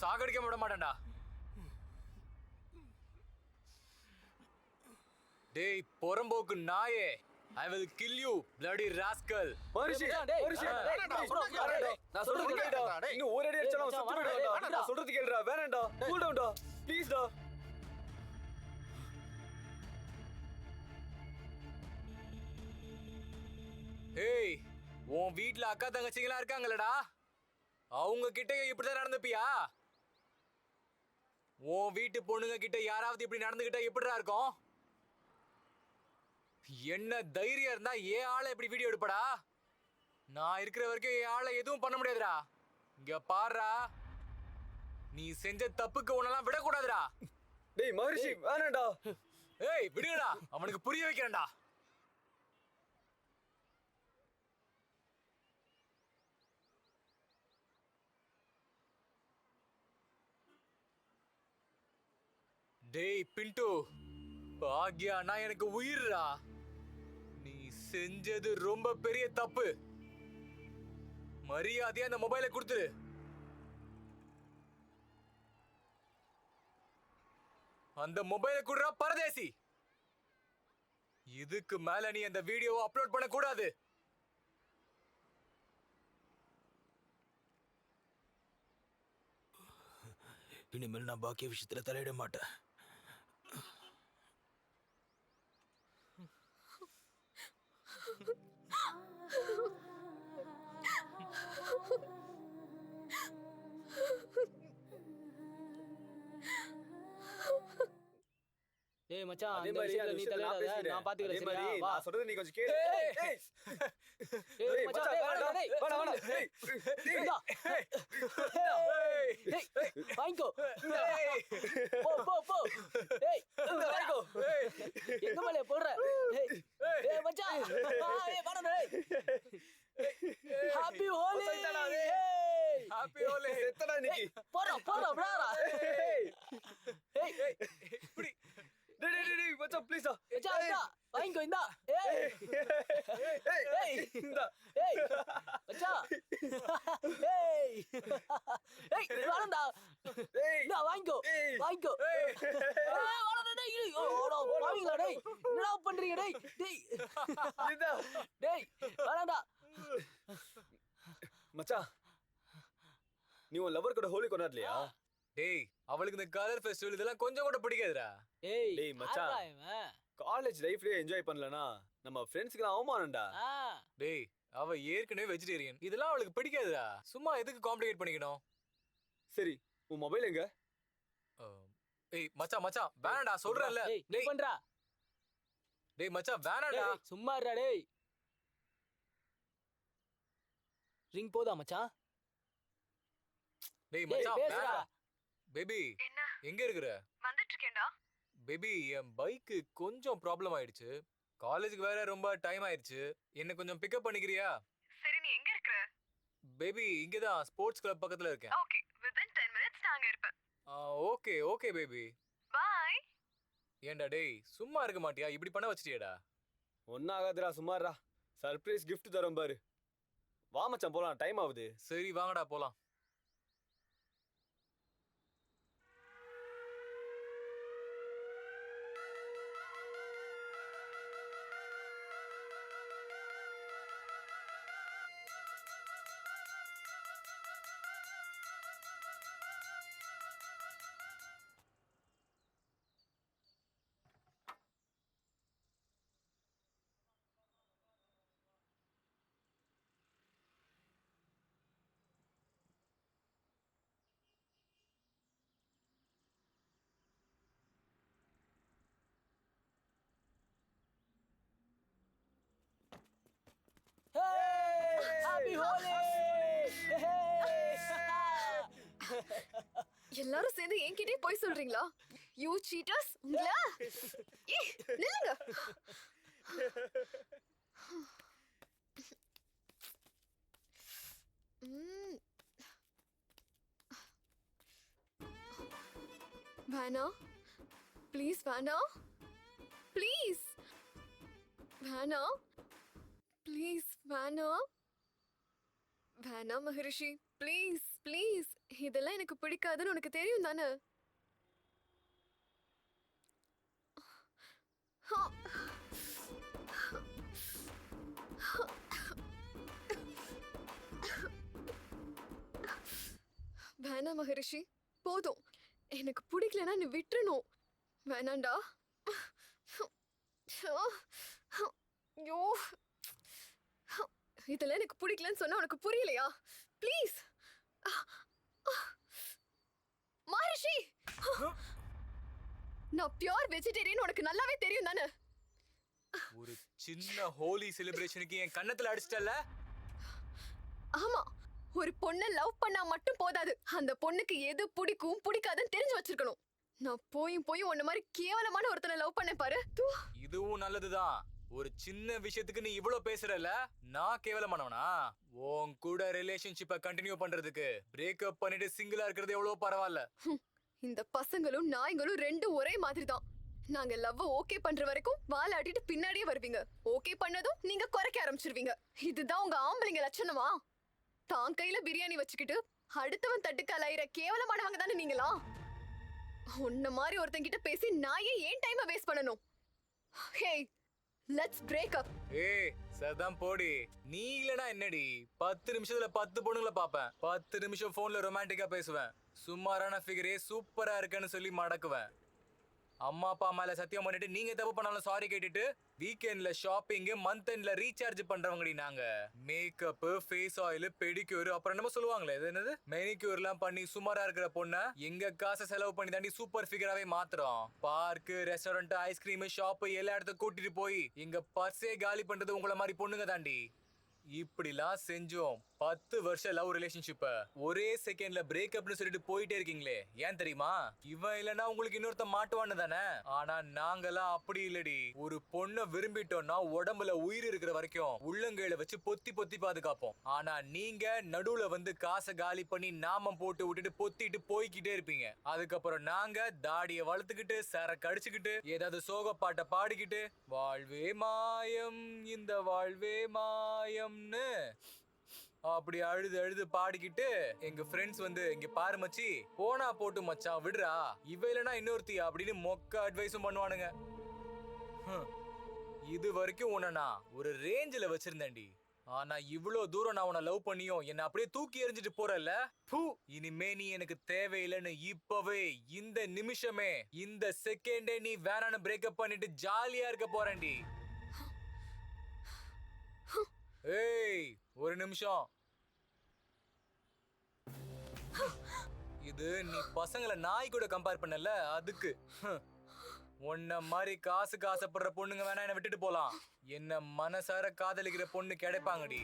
சாகடிக்க விட மாட்டேன்டா டேய் பொறம்போக்கு நாயே ஐ வில் கில் யூ டேய், நான் சொல்றது கேளுடா இன்னும் ஒரு அடி அடிச்சாலும் அவன் செத்து போயிடுவான்டா நான் சொல்றது கேளுடா வேணாம்டா கூல் டவுன்டா உன் வீட்ல அக்கா தங்கச்சிங்களா இருக்காங்களடா அவங்க கிட்ட இப்படிதான் நடந்துப்பியா? உன் வீட்டு பொண்ணுங்க கிட்ட யாராவது இப்படி நடந்துகிட்டா எப்படிடா இருக்கும்? என்ன தைரியம் இருந்தா ஏன் ஆளை இப்படி வீடியோ எடுப்படா? நான் இருக்கிற வரைக்கும் என் ஆளை எதுவும் பண்ண முடியாதுடா. இங்க பாருடா. நீ செஞ்ச தப்புக்கு உன்னெல்லாம் விடக்கூடாதுடா. டேய் மகரிஷி வேணாம்டா. ஏய் விடுங்கடா. அவனுக்கு புரிய வைக்கிறேன்டா. டேய் பின்ட்டு பாக்யானா எனக்கு உயிர்ரா நீ செஞ்சது ரொம்ப பெரிய தப்பு. மரியாதையா அந்த மொபைலை கொடுத்துரு. அந்த மொபைலை கொடுறா பரதேசி. இதுக்கு மேல நீ அந்த வீடியோவை அப்லோட் பண்ணக்கூடாது. இனிமேல் நான் பாக்கிய விஷயத்துல தலையிட மாட்டேன். மச்சான் அதே மாதிரி அந்த நீ விஷயத்துல நான் தலையிடாத. நான் பாத்துக்கிறேன் சரியா? வா. நான் சொல்றது நீ கொஞ்சம் கேளு. ஏய், ஏய், ஏய், ஏய், மச்சான், டேய், வேணாம், வேணாம். ஏய். ஏய், ஏய், போ போ போ. டேய் வாங்கிக்கோ. ஏய், எங்க மேல போடுற? டேய் டேய் மச்சான் ஆ, ஏய் வாடா டேய் ஹாப்பி ஹோலி மச்சான், டேய். ஏய் happy Holi. செத்தடா இன்னைக்கு. போடா போடா விடாடா ஏய், ஏய் ஏய், இப்படி டேய், டேய், டேய், டேய், மச்சான், please டா. மச்சான் மச்சான் வாங்கிக்கோ இந்தா ஏய் ஏய், ஏய் இந்தா. ஏய் மச்சான் ஏய் ஏய், இந்தா வாங்கிக்கோ. வாங்கிக்கோ என்னடா பண்றீங்க டேய் டேய். டேய் வேணாம்டா மச்சான் நீ உன் லவர் கூட ஹோலி கொண்டாடலையா டேய் அவளுக்கு இந்த கலர் ஃபெஸ்டிவல் இதெல்லாம் கொஞ்சம் கூட பிடிக்காதுடா ஏய் டேய், மச்சான். காலேஜ் லைஃப்லயே என்ஜாய் பண்ணலனா நம்ம ஃப்ரெண்ட்ஸ்க்கு அவமானம்டா டேய் அவ ஏற்கனவே வெஜிடேரியன் இதெல்லாம் அவளுக்கு பிடிக்காதுடா சும்மா எதுக்கு காம்ப்ளிகேட் பண்ணிக்கணும் சரி உன் மொபைல் எங்க? ஏய் மச்சான் மச்சான் வேணாம்டா சொல்றேன்ல. டேய் நீ டேய் பண்றா டேய் மச்சான் வேணாம்டா. டேய் சும்மா இருடா டேய். ரிங் போதா மச்சான்? டேய் மச்சான் பேசுடா. பேபி என்ன? எங்க இருக்கிற? வந்துட்டு இருக்கேன்டா பேபி என் பைக்கு கொஞ்சம் ப்ராப்ளம் ஆயிடுச்சு. காலேஜுக்கு வேற ரொம்ப டைம் ஆயிடுச்சு. என்ன கொஞ்சம் பிக்கப் பண்ணிக்கிறியா? சரி நீ எங்க இருக்கிற? பேபி இங்கே தான் ஸ்போர்ட்ஸ் கிளப் பக்கத்தில் இருக்கேன். ஓகே. நாங்க இருப்பேன். Okay okay baby. பாய். ஏன்டா டேய் சும்மா இருக்க மாட்டியா? இப்படி பண்ண வச்சிட்டியாடா. ஒன்னும் ஆகாதுடா சும்மாடா சர்ப்ரைஸ் gift தரோம் பாரு. வா மச்சான் போலாம். டைம் ஆகுது. சரி வாங்கடா போலாம். எல்லாரும் சேர்ந்து என்கிட்டயே போய் சொல்றீங்களா? யூ சீட்டர்ஸ் உங்களா? நில்லுங்க. வேணா. ப்ளீஸ் வேணா. ப்ளீஸ். வேணா. ப்ளீஸ் வேணா. வேணாம் மகரிஷி. ப்ளீஸ் ப்ளீஸ் இதெல்லாம் எனக்கு பிடிக்காதுன்னு உனக்கு தெரியும் தானே? வேணாம் மகரிஷி போதும். எனக்கு பிடிக்கலனா நீ விட்டுறணும். வேணாண்டா. ஐயோ. இதெல்லாம் எனக்கு பிடிக்கலன்னு சொன்னா உனக்கு புரியலையா? ப்ளீஸ் மகரிஷி நான் பியூர் வெஜிடேரியன் உனக்கு நல்லாவே தெரியும் தானே? ஒரு சின்ன ஹோலி செலிப்ரேஷனுக்கு என் கன்னத்துல அடிச்சிட்டல ஆமா. ஒரு பொண்ணை லவ் பண்ணா மட்டும் போதாது. அந்த பொண்ணுக்கு எது பிடிக்கும் பிடிக்காதுன்னு தெரிஞ்சு வச்சிருக்கணும். நான் போயும் போயும் உன்ன மாதிரி கேவலமான ஒருத்தனை லவ் பண்ண பாரு. இதுவும் நல்லதுதான். ஒரு சின்ன விஷயத்துக்கு நீ இவ்ளோ பேசுறல நான் கேவலமானவனா? உன் கூட ரிலேஷன்ஷிப்பை கண்டினியூ பண்றதுக்கு பிரேக்கப் பண்ணிட்டு சிங்கிளா இருக்கிறது எவ்வளவு பரவாயில்ல. இந்த பசங்களும் நாய்களும் ரெண்டும் ஒரே மாதிரி தான் நாங்க லவ் ஓகே பண்ற வரைக்கும் வாலாட்டிட்டு பின்னாடியே வருவீங்க. ஓகே பண்ணதும் நீங்க குறைக்க ஆரம்பிச்சிருவீங்க. இதுதான் உங்க ஆம்பளைங்க லட்சணமா? தான் கையில பிரியாணி வச்சுக்கிட்டு அடுத்தவன் தட்டுக்கு அலையிற கேவலமானவங்க தானே நீங்களா? உன்ன மாதிரி ஒருத்தங்கிட்ட பேசி நான் ஏன் ஏன் டைமை வேஸ்ட் பண்ணணும்? ஹே லெட்ஸ் பிரேக் அப் ஏய் சதான் போடி. நீ இல்லனா என்னடி? பத்து நிமிஷத்துல பத்து பொண்ணுங்களை பாப்பேன் பத்து நிமிஷம் போன்ல ரொமான்டிக்கா பேசுவேன். சுமாரான ஃபிகரே சூப்பரா இருக்குன்னு சொல்லி மடக்குவேன். அம்மா அப்பா மேல சத்தியம் பண்ணிட்டு நீங்க தப்பு பண்ணாலும் சாரி கேட்டுட்டு வீக்கெண்ட்ல ஷாப்பிங் மந்த் எண்ட்ல ரீசார்ஜ் பண்றவங்கடி நாங்க. மேக்கப் ஃபேஸ் ஆயில் பெடிக்யூர் அப்புறம் என்னமோ சொல்லுவாங்களே இது என்னது? மெனிக்யூர் எல்லாம் பண்ணி சுமாரா இருக்கிற பொண்ண எங்க காசை செலவு பண்ணி தாண்டி சூப்பர் ஃபிகராவே மாத்துறோம். Park restaurant ice cream shop எல்லா இடத்துக்கும் கூட்டிட்டு போய் எங்க பர்ஸே காலி பண்றது உங்கள மாதிரி பொண்ணுங்க தாண்டி. இப்படிலாம் செஞ்சோம். பத்து வருஷம் லவ் ரிலேஷன்ஷிப்ப ஒரே செகண்ட்ல பிரேக்கப்னு சொல்லிட்டு போயிட்டே இருக்கீங்களே. ஏன் தெரியுமா? இவன் இல்லனா உங்களுக்கு இன்னொருத்த மாட்டுவான்னு தானே? ஆனா நாங்கெல்லாம் அப்படி இல்லடி. ஒரு பொண்ணை விரும்பிட்டோம்னா உடம்புல உயிர் இருக்கிற வரைக்கும் உள்ளங்கையில வச்சு பொத்தி பொத்தி பாதுகாப்போம். ஆனா நீங்க நடுவுல வந்து காசை காலி பண்ணி நாமம் போட்டு விட்டுட்டு பொத்திட்டு போய்க்கிட்டே இருப்பீங்க. அதுக்கப்புறம் நாங்க தாடிய வளர்த்துக்கிட்டு சரக்கு அடிச்சுக்கிட்டு ஏதாவது சோக பாட்டை பாடிக்கிட்டு வாழ்வே மாயம் இந்த வாழ்வே மாயம்னு அப்படி அழுது அழுது பாடிக்கிட்டு எங்க ஃப்ரெண்ட்ஸ் வந்து இங்க பாரு மச்சி போனா போட்டு மச்சான் விடுறா. இவ இல்லனா இன்னொருத்தி அப்படின்னு மொக்க அட்வைஸும் பண்ணுவானுங்க. இது வரைக்கும் உன்னை நான் ஒரு ரேஞ்சில் வச்சிருந்தேன்டி. ஆனா இவ்வளோ தூரம் நான் உன்னை லவ் பண்ணியும் என்னை அப்படியே தூக்கி எறிஞ்சிட்டு போறல பூ இனிமே நீ எனக்கு தேவையில்லைன்னு இப்பவே இந்த நிமிஷமே இந்த செகண்டே நீ வேணான்னு பிரேக்கப் பண்ணிட்டு ஜாலியா இருக்க போறேன்டி. ஏய் ஒரு நிமிஷம். இது நீ பசங்களை நாய் கூட கம்பேர் பண்ணல அதுக்கு. உன்ன மாதிரி காசுக்கு ஆசைப்படுற பொண்ணுங்க வேணா என்ன விட்டுட்டு போலாம். என்ன மனசார காதலிக்கிற பொண்ணு கிடைப்பாங்கடி.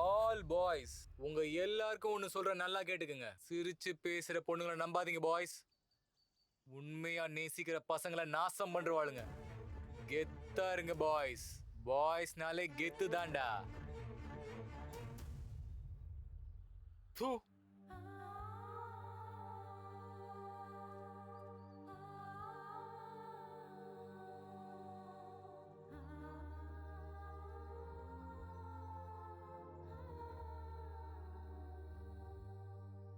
ஆல் பாய்ஸ் உங்க எல்லாருக்கும் ஒன்று சொல்ற நல்லா கேட்டுக்குங்க. சிரிச்சு பேசுற பொண்ணுங்களை நம்பாதீங்க பாய்ஸ் உண்மையா நேசிக்கிற பசங்களை நாசம் பண்றவாளுங்க. கெத்தா இருங்க பாய்ஸ் பாய்ஸ்னாலே கெத்து தான்டா தூ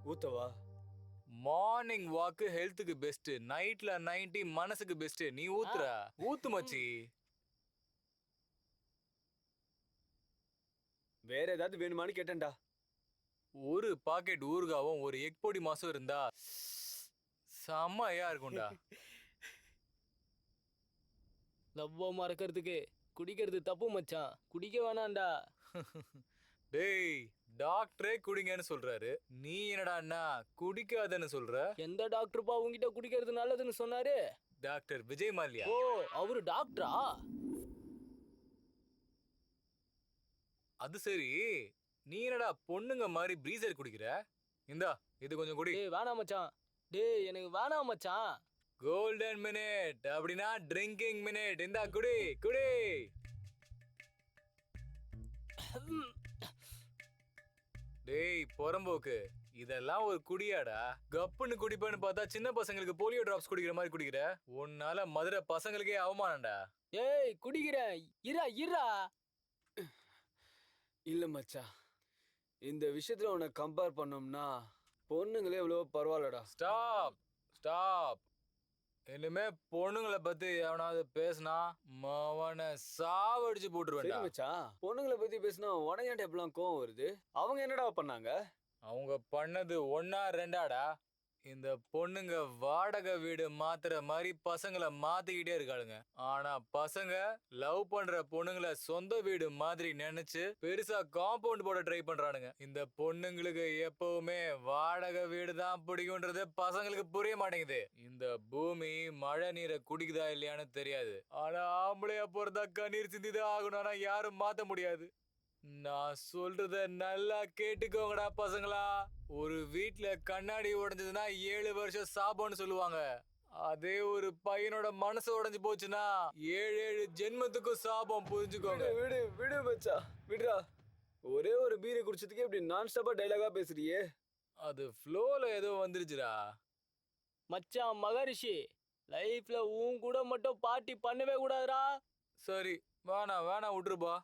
ஊத்தவா? மார்னிங் வாக்கு ஹெல்த்துக்கு பெஸ்ட் நைட்ல நைன்டி மனசுக்கு பெஸ்ட் நீ ஊத்துற? ஊத்து மச்சி. வேற ஏதாவது வேணுமான்னு கேட்டேன்டா. ஒரு பாக்கெட் ஊறுகாவும் ஒரு எக் பொடி மாசம் இருந்தா செம்மையா இருக்கும்டா. லவ்வ மறக்கிறதுக்கு. குடிக்கிறது தப்பு மச்சான். குடிக்க வேணாம்டா. டேய் டாக்டரே குடிங்கன்னு சொல்றாரு. நீ என்னடான்னா குடிக்காதன்னு சொல்ற? எந்த டாக்டர்ப்பா உங்ககிட்ட குடிக்கிறது நல்லதுன்னு சொன்னாரு? டாக்டர் விஜய் மால்யா. ஓ அவரு டாக்டரா? அது சரி. நீ என்னடா பொண்ணுங்க மாதிரி பிரீசர் குடிக்கிற? இந்தா இது கொஞ்சம் குடி. டேய் வேணாம் மச்சான். டேய் எனக்கு வேணாம் மச்சான். கோல்டன் மினிட் அப்படின்னா ட்ரிங்கிங் மினிட் இந்தா குடி குடி. டேய் புறம்போக்கு. இதெல்லாம் ஒரு குடியாடா. கப்புன்னு குடிப்பேன்னு பார்த்தா சின்ன பசங்களுக்கு போலியோ டிராப்ஸ் குடிக்கிற மாதிரி குடிக்கிற? உன்னால மதுரை பசங்களுக்கே அவமானம்டா. ஏய் குடிக்கிறேன். இரா இரா இல்ல மச்சான் இந்த விஷயத்துல உன்னை கம்பேர் பண்ணோம்னா பொண்ணுங்களே எவ்வளவோ பரவாயில்லடா. ஸ்டாப் ஸ்டாப் இனிமே பொண்ணுங்களை பத்தி எவனாவது பேசினா மவனை சாவடிச்சு சரி போட்டுருவேன்டா மச்சான் பொண்ணுங்களை பத்தி பேசினா உனக்கு எப்படிலாம் கோவம் வருது? அவங்க என்னடா பண்ணாங்க? அவங்க பண்ணது ஒன்னா ரெண்டாடா? இந்த பொண்ணுங்க வாடகை வீடு மாத்துற மாதிரி பசங்களை மாத்திக்கிட்டே இருக்காளுங்க. ஆனா பசங்க லவ் பண்ற பொண்ணுங்களை சொந்த வீடு மாதிரி நினைச்சு பெருசா காம்பவுண்ட் போட ட்ரை பண்றானுங்க. இந்த பொண்ணுங்களுக்கு எப்பவுமே வாடகை வீடு தான் பிடிக்கும்ன்றது பசங்களுக்கு புரிய மாட்டேங்குது. இந்த பூமி மழை நீரை குடிக்குதா இல்லையான்னு தெரியாது. ஆனா ஆம்பளையா போறதா கண்ணீர் சிந்திதான் ஆகணும். ஆனா யாரும் மாத்த முடியாது. நான் சொல்றத நல்லா கேட்டுக்கோங்கடா பசங்களா. ஒரு வீட்ல கண்ணாடி உடைஞ்சதுன்னா ஏழு வருஷம் சாபம்னு சொல்லுவாங்க. அதே ஒரு பையனோட மனசு உடைஞ்சு போச்சுன்னா ஏழு ஏழு ஜென்மத்துக்கும் சாபம் புரிஞ்சுக்கோங்க. விடு விடு மச்சா. விடுடா ஒரே ஒரு பீரை குடிச்சதுக்கே இப்படி நான் ஸ்டாப்பா டைலாகா பேசுறியே. அது ஃப்ளோல ஏதோ வந்துருச்சுடா. மச்சான் மகரிஷி லைஃப்ல உன் கூட மட்டும் பார்ட்டி பண்ணவே கூடாதுடா. சரி வேணாம் வேணாம் விட்டுருப்பா